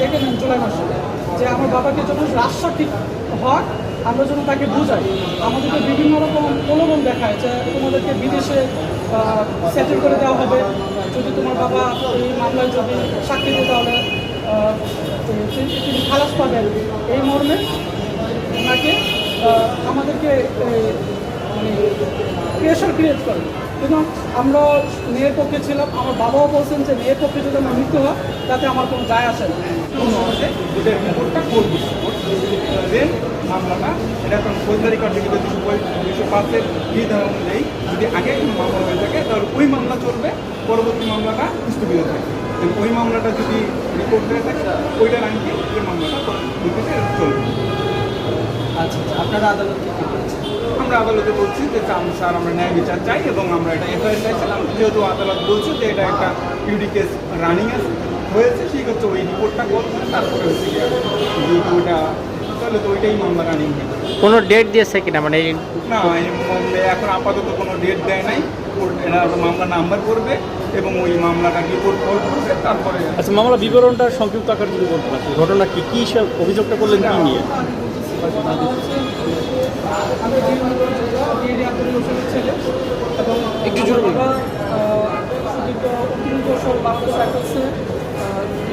নেন জুলাই মাসে যে আমার বাবাকে যেন রাস্তা ঠিক হয় আমরা যেন তাকে বুঝাই আমাদেরকে বিভিন্ন রকম প্রলোভন দেখায় যে তোমাদেরকে বিদেশে সেটেল করে দেওয়া হবে। যদি তোমার বাবা এই মামলায় যদি সাক্ষী দেয় তাহলে তিনি খালাস পাবেন। এই মর্মে ওনাকে আমাদেরকে মানে প্রেশার ক্রিয়েট করে। কিন্তু আমরা মেয়ের পক্ষে ছিলাম, আমার বাবাও বলছেন যে মেয়ের পক্ষে যদি আমার মৃত্যু হয় তাতে আমার কোনো যায় আসে না। ওদের রিপোর্টটা করব দেন মামলাটা এটা এখন ফৌজদারি কার্যক্রমে দুশো দুশো পাঁচের বিধান অনুযায়ী যদি আগে কোনো মামলা হয়ে থাকে তাহলে ওই মামলা চলবে পরবর্তী মামলাটা স্থগিত থাকবে এবং ওই মামলাটা যদি রিপোর্ট হয়ে থাকে ওইটার ওই মামলাটা পরবর্তীতে চলবে। আচ্ছা আচ্ছা আপনারা বলছেন? আমরা আদালতে বলছি যে স্যার আমরা ন্যায় বিচার চাই এবং আমরা এটা এফআইআর চাইছিলাম। যেহেতু আদালত বলছে যে এটা একটা ইউডি কেস রানিং আছে হয়েছে ঠিক হচ্ছে ওই রিপোর্টটা করছে তারপরে হচ্ছে যেহেতু ওইটা তাহলে তো ওইটাই মামলা রানিং কোনো ডেট দিয়েছে কিনা? মানে এই না এখন আপাতত কোনো ডেট দেয় নাই। এরা মামলা নাম্বার করবে এবং ওই মামলাটা রিপোর্ট করবে তারপরে আচ্ছা মামলা বিবরণটা সংক্ষিপ্ত আকার যদি বলতে পারেন ঘটনা কি? কি সব অভিযোগটা করলেন কি নিয়ে?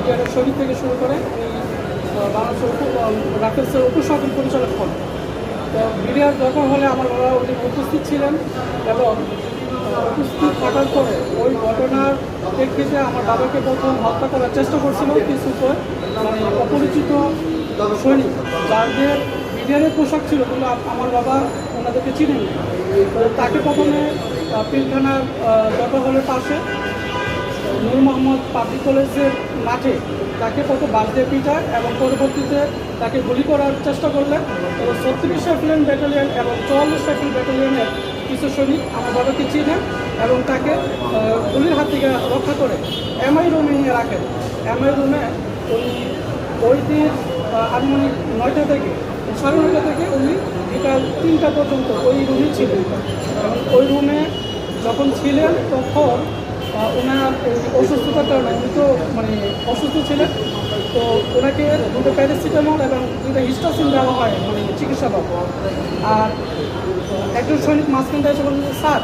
ব্রিগেডের শহীদ থেকে শুরু করে এই বাংলাদেশ রাইফেলসের উপসহকারী পরিচালক হন। তো মিডিয়ার দরকার হলে আমার বাবা উনি উপস্থিত ছিলেন এবং উপস্থিত থাকার পরে ওই ঘটনার প্রেক্ষিতে আমার বাবাকে প্রথম হত্যা করার চেষ্টা করছিল কিছু মানে অপরিচিত সৈনিক, যাদের মিডিয়ারের পোশাক ছিল কিন্তু আমার বাবা ওনাদেরকে চিনেন তাকে প্রথমে পিলখানার দরকার হলের পাশে মোহাম্মদ পাবলিক কলেজের মাঠে তাকে কত বাস দিয়ে পিটায় এবং পরবর্তীতে তাকে গুলি করার চেষ্টা করলেন এবং ছত্রিশ রাইফেল ব্যাটালিয়ন এবং চুয়াল্লিশ রাইফেল ব্যাটালিয়নের কিছু সৈনিক আমার বাবাকে চিনেন এবং তাকে গুলির হাত থেকে রক্ষা করে এমআই রুমে নিয়ে রাখেন এমআই রুমে উনি ওই দিন আনুমানিক নয়টা থেকে, সাড়ে নয়টা থেকে উনি বিকাল তিনটা পর্যন্ত ওই রুমে ছিলেন। এবং ওই রুমে যখন ছিলেন তখন ওনার অসুস্থতার কারণে উনি তো মানে অসুস্থ ছিলেন। তো ওনাকে দুটো প্যারাসিটামল এবং দুটো হিস্টাসিন দেওয়া হয় মানে চিকিৎসা পাবো আর একজন সৈনিক মাঝখানটা এসে বললেন যে, স্যার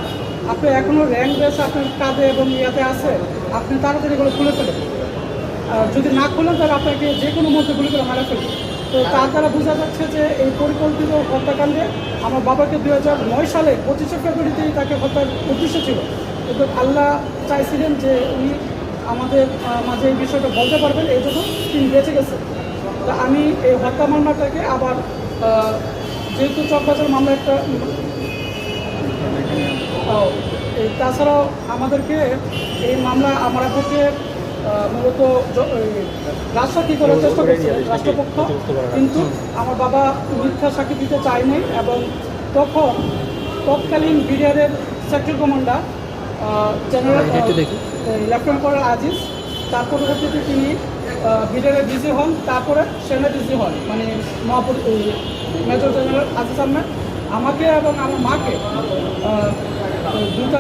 আপনি এখনও র্যাঙ্ক বেস আপনার কাঁধে এবং ইয়াতে আছে আপনি তাড়াতাড়ি এগুলো খুলে ফেলেন। আর যদি না খুলেন তাহলে আপনাকে যে কোনো মধ্যে গুলি করে মারা ফেলবে তো তার দ্বারা বোঝা যাচ্ছে যে এই পরিকল্পিত হত্যাকাণ্ডে আমার বাবাকে দুই হাজার নয় সালে পঁচিশে ফেব্রুয়ারিতেই তাকে হত্যার উদ্দেশ্য ছিল। আল্লাহ চাইছিলেন যে উনি আমাদের মাঝে এই বিষয়টা বলতে পারবেন এই জন্য তিনি বেঁচে গেছেন তা আমি এই হত্যা মামলাটাকে আবার যেহেতু চকবাজার মামলা একটা তাছাড়াও আমাদেরকে এই মামলা আমরা থেকে মূলত এই রাজসাক্ষী করার চেষ্টা করছে রাষ্ট্রপক্ষ। কিন্তু আমার বাবা মিথ্যা সাক্ষী দিতে চায়নি এবং তখন তৎকালীন বিডিআরের sector commander general lieutenant colonel Aziz তার পরবর্তীতে তিনি বিডিআরের ডিজি হন তারপরে সেনা ডিজি হন মানে মহাপরি মেজর জেনারেল আজিজ আহমেদ। আমাকে এবং আমার মাকে দুটা